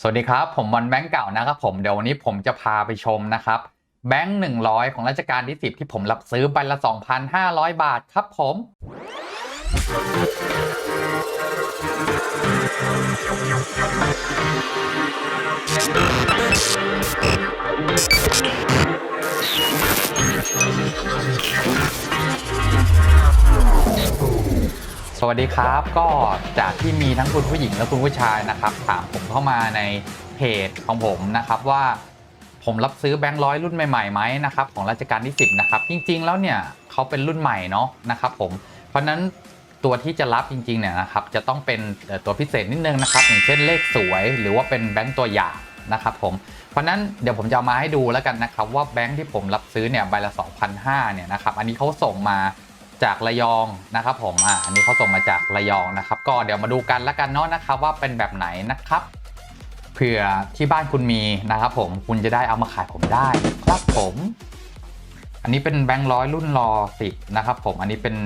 สวัสดีครับ ผมวันแบงก์เก่านะครับผมเดี๋ยววันนี้ผมจะพาไปชมนะครับแบงก์100ของราชการที่ 10 ที่ผมรับซื้อใบละ 2,500 บาทครับผมส วัสดีครับ ก็จากที่มีทั้งคุณผู้หญิงและคุณผู้ชายนะครับ ถามผมเข้ามาในเพจของผมนะครับว่าผมรับซื้อแบงค์ร้อยรุ่นใหม่ๆไหมนะครับของราชการที่ 10 นะครับ จริงๆแล้วเนี่ยเขาเป็นรุ่นใหม่เนาะนะครับผมเพราะฉะนั้นตัวที่จะรับจริงๆเนี่ยนะครับจะต้องเป็นตัวพิเศษนิดนึงนะครับอย่างเช่นเลขสวยหรือว่าเป็นแบงค์ตัวอย่างนะครับผมเพราะนั้นเดี๋ยวผมจะามาให้ดูแล้วกันนะครับว่าแบงค์ที่ผมรับซื้อเนี่ยใบละ2,500เนี่ยนะครับอันนี้เขาส่งมา จากระยองนะครับผมอะอันนี้เขาส่งมาจากระยองนะครับ ก็เดี๋ยวมาดูกันแล้วกันเนาะนะครับว่าเป็นแบบไหนนะครับเผื่อที่บ้านคุณมีนะครับผมคุณจะได้เอามาขายผมได้ครับผม อันนี้เป็นแบงค์ร้อยรุ่นรอสิบนะครับผมอันนี้เป็น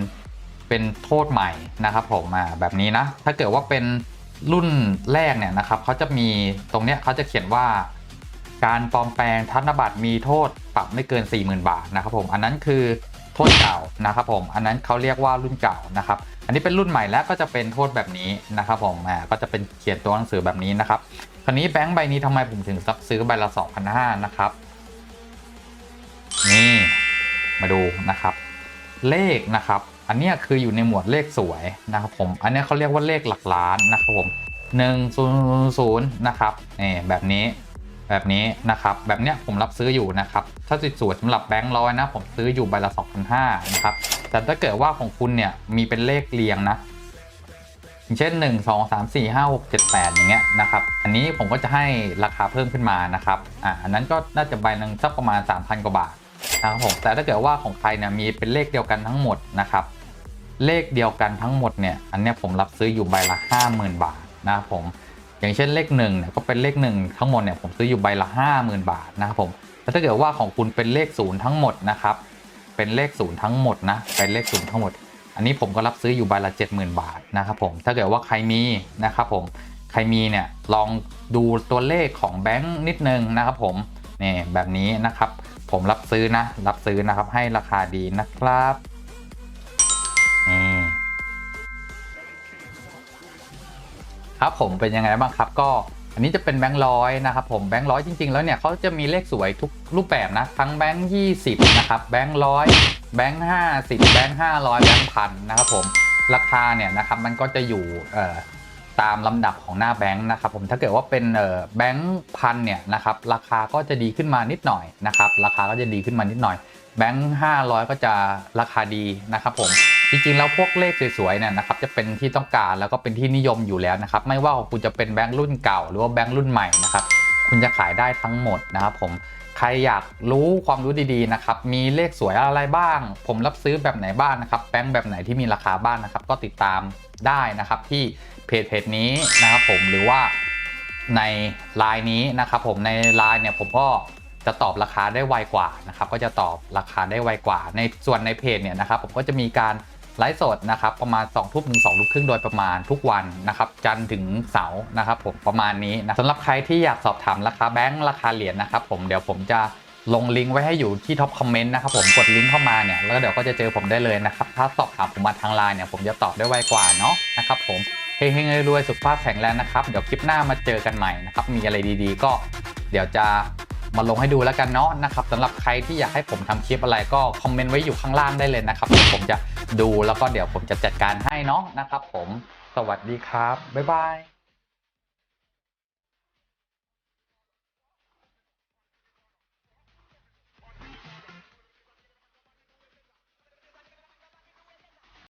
เป็นโทษใหม่นะครับผมอ่าแบบนี้นะ ถ้าเกิดว่าเป็นรุ่นแรกเนี่ยนะครับเขาจะมีตรงเนี้ยเขาจะเขียนว่า การปลอมแปลงธนบัตรมีโทษปรับไม่เกิน 40,000 บาทนะครับผมอันนั้นคือโทษเก่า นะครับผมอันนั้นเขาเรียกว่ารุ่นเก่านะครับอันนี้เป็นรุ่นใหม่แล้วก็จะเป็นโทษแบบนี้นะครับผมอ่าก็จะเป็นเขียนตัวหนังสือแบบนี้นะครับคราวนี้แบงค์ใบนี้ทำไมผมถึงรับซื้อใบละ2,500นะครับนี่มาดูนะครับ เลขนะครับ อันนี้คืออยู่ในหมวดเลขสวยนะครับผมอันนี้เขาเรียกว่าเลขหลักล้านนะครับผม1000นะครับนี่แบบนี้ แบบนี้นะครับ แบบเนี้ยผมรับซื้ออยู่นะครับ ถ้าสวยๆสำหรับแบงค์ร้อยนะ ผมซื้ออยู่ใบละ2,500นะครับ แต่ถ้าเกิดว่าของคุณเนี่ยมีเป็นเลขเรียงนะอย่างเช่น 1 2 3 4 5 6 7 8 อย่างเงี้ยนะครับ อันนี้ผมก็จะให้ราคาเพิ่มขึ้นมานะครับอ่าอันนั้นก็น่าจะใบหนึ่งสักประมาณ 3,000 กว่าบาทนะครับผมแต่ถ้าเกิดว่าของใครเนี่ยมีเป็นเลขเดียวกันทั้งหมดนะครับ เลขเดียวกันทั้งหมดเนี่ย อันเนี้ยผมรับซื้ออยู่ใบละ 50,000 บาทนะครับผม อย่างเช่นเลขหนึ่งเนี่ยก็เป็นเลขหนึ่งทั้งหมดเนี่ยผมซื้ออยู่ใบละห้าหมื่นบาทนะครับผมแล้วถ้าเกิดว่าของคุณเป็นเลขศูนย์ทั้งหมดนะครับเป็นเลขศูนย์ทั้งหมดนะเป็นเลขศูนย์ทั้งหมด อันนี้ผมก็รับซื้ออยู่ใบละเจ็ดหมื่นบาทนะครับผมถ้าเกิดว่าใครมีนะครับผมใครมีเนี่ยลองดูตัวเลขของแบงค์นิดนึงนะครับผมนี่แบบนี้นะครับผมรับซื้อนะรับซื้อนะครับให้ราคาดีนะครับ ครับผมเป็นยังไงบ้างครับก็อันนี้จะเป็นแบงค์ร้อยนะครับผมแบงค์ร้อยจริงๆ แล้วเนี่ยเขาจะมีเลขสวยทุกรูปแบบนะ ทั้งแบงค์ยี่สิบนะครับแบงค์ร้อยแบงค์ห้าสิบแบงค์ห้าร้อยแบงค์พันนะครับผมราคาเนี่ยนะครับมันก็จะอยู่เอ่อตามลำดับของหน้าแบงค์นะครับผมถ้าเกิดว่าเป็นแบงค์พันเนี่ยนะครับราคาก็จะดีขึ้นมานิดหน่อยนะครับราคาก็จะดีขึ้นมานิดหน่อยแบงค์ห้าร้อยก็จะราคาดีนะครับผม จริง ๆ แล้วพวกเลขสวยๆเนี่ยนะครับจะเป็นที่ต้องการแล้วก็เป็นที่นิยมอยู่แล้วนะครับไม่ว่าคุณจะเป็นแบงค์รุ่นเก่า หรือว่าแบงค์รุ่นใหม่นะครับคุณจะขายได้ทั้งหมดนะครับผมใครอยากรู้ความรู้ดีๆนะครับมีเลขสวยอะไรบ้าง ผมรับซื้อแบบไหนบ้างนะครับแบงค์แบบไหนที่มีราคาบ้างนะครับ ก็ติดตามได้นะครับที่เพจเพจนี้นะครับผมหรือว่าในไลน์นี้นะครับผมในไลน์เนี่ยผมก็จะตอบราคาได้ไวกว่านะครับก็จะตอบราคาได้ไวกว่า ในส่วนในเพจเนี่ยนะครับผมก็จะมีการ ไลฟ์สดนะครับประมาณ2ทุ่มถึง2ทุ่มครึ่งโดยประมาณทุกวันนะครับจันทร์ถึงเสาร์นะครับผมประมาณนี้นะสำหรับใครที่อยากสอบถามราคาแบงค์ราคาเหรียญนะครับผมเดี๋ยวผมจะลงลิงก์ไว้ให้อยู่ที่ท็อปคอมเมนต์นะครับผมกดลิงก์เข้ามาเนี่ยแล้วเดี๋ยวก็จะเจอผมได้เลยนะครับถ้าสอบถามผมมาทางไลน์เนี่ยผมจะตอบได้ไวกว่าเนาะนะครับผมเฮงๆรวยๆสุขภาพแข็งแรงนะครับเดี๋ยวคลิปหน้ามาเจอกันใหม่นะครับมีอะไรดีๆ ก็เดี๋ยวจะมาลงให้ดูแล้วกันเนาะนะครับสำหรับใครที่อยากให้ผมทำคลิปอะไรก็คอมเมนต์ไว้อยู่ข้างล่างได้เลยนะครับผมจะ ดูแล้วก็เดี๋ยวผมจะจัดการให้เนาะนะครับผม สวัสดีครับ บ๊ายบาย